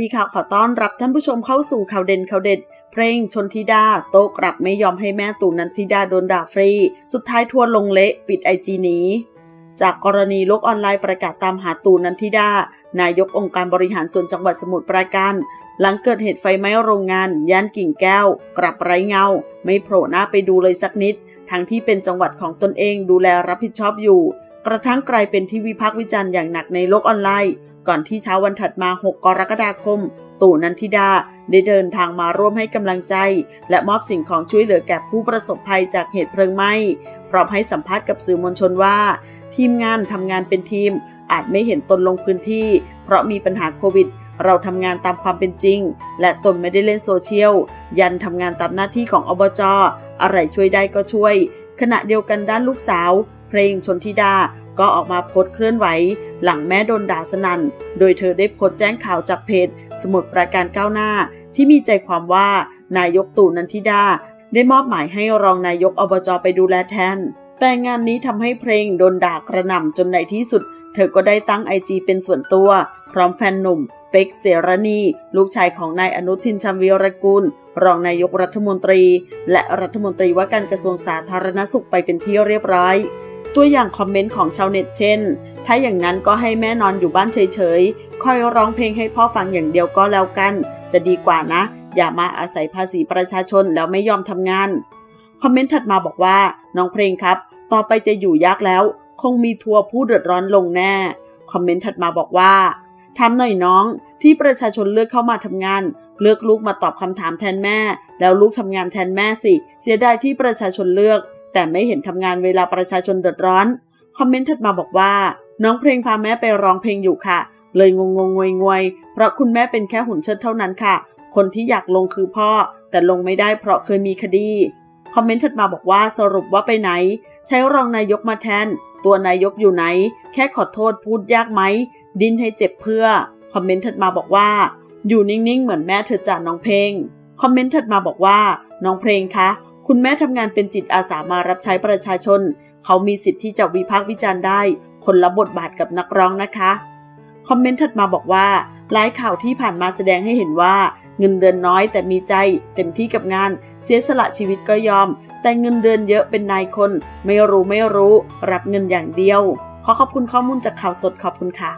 ดีค่ะ ขอต้อนรับท่านผู้ชมเข้าสู่ข่าวเด่นข่าวเด็ด เพลงชนทิดา โต๊ะกลับไม่ยอมให้แม่ตู่นันทิดาโดนด่าฟรี สุดท้ายทัวร์ลงเละปิดไอจีหนีจากกรณีโลกออนไลน์ประกาศตามหาตู่นันทิดา นายกองค์การบริหารส่วนจังหวัดสมุทรปราการ หลังเกิดเหตุไฟไหม้โรงงาน ย่านกิ่งแก้ว กลับไร้เงา ไม่โผล่หน้าไปดูเลยสักนิด ทั้งที่เป็นจังหวัดของตนเองดูแลรับผิดชอบอยู่ กระทั่งกลายเป็นที่วิพากษ์วิจารณ์อย่างหนักในโลกออนไลน์ ก่อนที่เช้าวันถัดมา 6 กรกฎาคม ตู่นันทิดา ได้เดินทางมาร่วมให้กำลังใจ และมอบสิ่งของช่วยเหลือแก่ผู้ประสบภัยจากเหตุเพลิงไหม้พร้อมให้สัมภาษณ์กับสื่อมวลชนว่า ทีมงานทำงานเป็นทีม อาจไม่เห็นตนลงพื้นที่ เพราะมีปัญหาโควิด เราทำงานตามความเป็นจริง และตนไม่ได้เล่นโซเชียล ยันทำงานตามหน้าที่ของอบจอะไรช่วยได้ก็ช่วย ขณะเดียวกันด้านลูกสาว เพลงชนทิดา ก็ออกมาโพสเคลื่อนไหว หลังแม่โดนด่าสนั่น โดยเธอได้โพสแจ้งข่าวจากเพจ สมุดประการก้าวหน้า ที่มีใจความว่านายกตู่นันทิดา ได้มอบหมายให้รองนายกอบจไปดูแลแทน แต่งานนี้ทำให้เพลงโดนด่ากระหน่ำจนในที่สุด เธอก็ได้ตั้งไอจีเป็นส่วนตัว พร้อมแฟนหนุ่มเป็กเสรณี ลูกชายของนายอนุทินชาญวีรกุล รองนายกรัฐมนตรี และรัฐมนตรีว่าการกระทรวงสาธารณสุขไปเป็นที่เรียบร้อย ตัวอย่างคอมเมนต์ของชาวเน็ตเช่น ถ้าอย่างนั้นก็ให้แม่นอนอยู่บ้านเฉยๆ คอยร้องเพลงให้พ่อฟังอย่างเดียวก็แล้วกัน จะดีกว่านะ อย่ามาอาศัยภาษีประชาชนแล้วไม่ยอมทำงาน คอมเมนต์ถัดมาบอกว่า น้องเพลงครับ ต่อไปจะอยู่ยากแล้ว คงมีทัวร์ผู้เดือดร้อนลงแน่ คอมเมนต์ถัดมาบอกว่าทำหน่อยน้องที่ประชาชนเลือกเข้ามาทำงาน เลือกลูกมาตอบคำถามแทนแม่ แล้วลูกทำงานแทนแม่สิ เสียดายที่ประชาชนเลือก แต่ไม่เห็นทำงานเวลาประชาชนเดือดร้อน คอมเมนต์ถัดมาบอกว่า น้องเพลงพาแม่ไปร้องเพลงอยู่ค่ะ เลยงงงงวยงวยเพราะคุณแม่เป็นแค่หุ่นเชิดเท่านั้นค่ะ คนที่อยากลงคือพ่อ แต่ลงไม่ได้เพราะเคยมีคดี คอมเมนต์ถัดมาบอกว่าสรุปว่าไปไหน ใช้รองนายกมาแทน ตัวนายกอยู่ไหน แค่ขอโทษพูดยากไหมดิ้นให้เจ็บเพื่อ คอมเมนต์ถัดมาบอกว่า อยู่นิ่งๆ เหมือนแม่เธอจ่าน้องเพลง คอมเมนต์ถัดมาบอกว่า น้องเพลงคะ คุณแม่ทำงานเป็นจิตอาสามารับใช้ประชาชน เขามีสิทธิ์ที่จะวิพากษ์วิจารณ์ได้ คนละบทบาทกับนักร้องนะคะ คอมเมนต์ถัดมาบอกว่าหลายข่าวที่ผ่านมาแสดงให้เห็นว่า เงินเดือนน้อยแต่มีใจ เต็มที่กับงาน เสียสละชีวิตก็ยอม แต่เงินเดือนเยอะเป็นนายคน ไม่รู้ไม่รู้ รับเงินอย่างเดียว ขอขอบคุณข้อมูลจากข่าวสดขอบคุณค่ะ